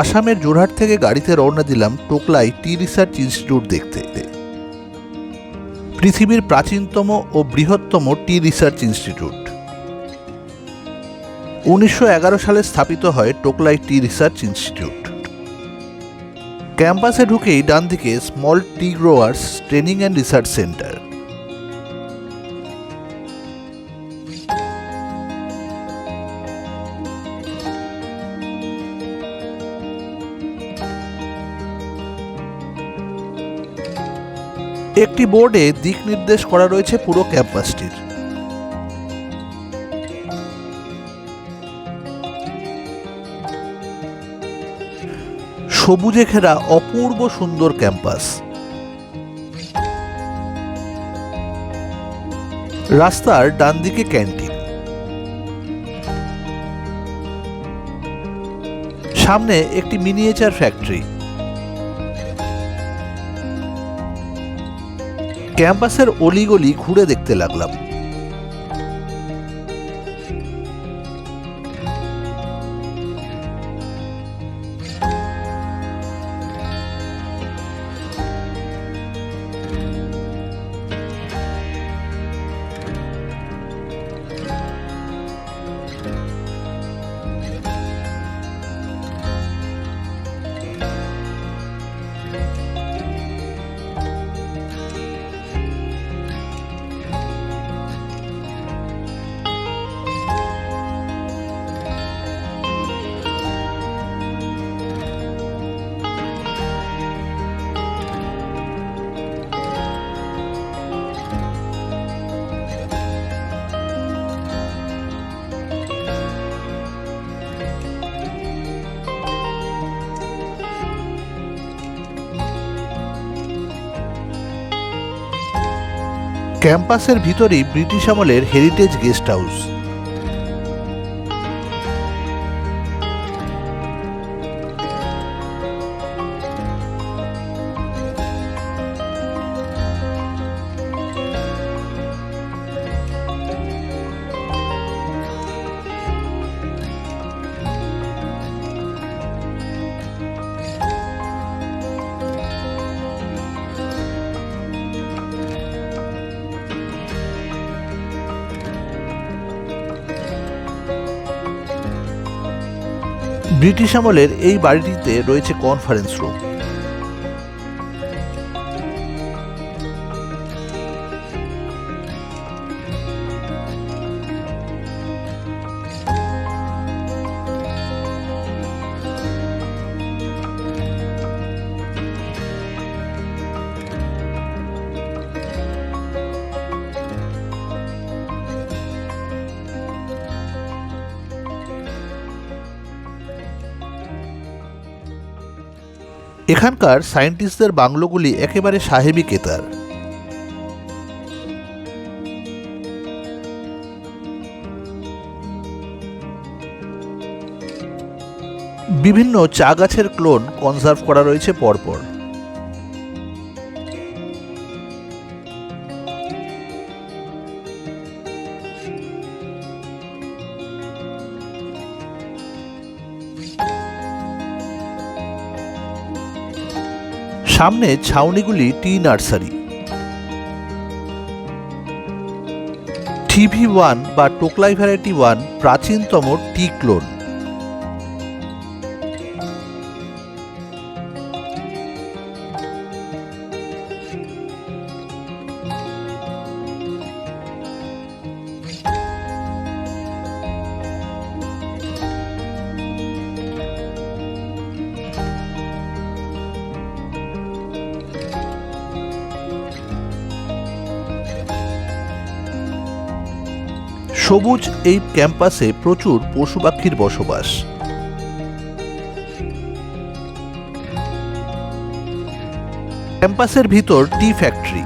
আসামের জোরহাট থেকে গাড়িতে রওনা দিলাম টোকলাই টি রিসার্চ ইনস্টিটিউট দেখতে। পৃথিবীর প্রাচীনতম ও বৃহত্তম টি রিসার্চ ইনস্টিটিউট। উনিশশো এগারো সালে স্থাপিত হয় টোকলাই টি রিসার্চ ইনস্টিটিউট। ক্যাম্পাসে ঢুকেই ডান দিকে small tea growers training and research centre. একটি বোর্ডে দিক নির্দেশ করা রয়েছে পুরো ক্যাম্পাসটির। সবুজে ঘেরা অপূর্ব সুন্দর ক্যাম্পাস। রাস্তার ডান দিকে ক্যান্টিন। সামনে একটি মিনিয়েচার ফ্যাক্টরি। ক্যাম্পাসের অলিগলি ঘুরে দেখতে লাগলাম। ক্যাম্পাসের ভিতরেই ব্রিটিশ আমলের হেরিটেজ গেস্ট হাউস ব্রিটিশ আমলের এই বাড়িটিতে রয়েছে কনফারেন্স রুম এখানকার সায়েন্টিস্টদের বাংলোগুলি একেবারে সাহেবী কেতার। বিভিন্ন চা গাছের ক্লোন কনজার্ভ করা রয়েছে পরপর। সামনে ছাউনিগুলি টি নার্সারি। টিভি ওয়ান বা টোকলাই ভ্যারাইটি ওয়ান প্রাচীনতম টি ক্লোন। সবুজ এই ক্যাম্পাসে প্রচুর পশু পাখির বসবাস। ক্যাম্পাসের ভিতর টি ফ্যাক্টরি।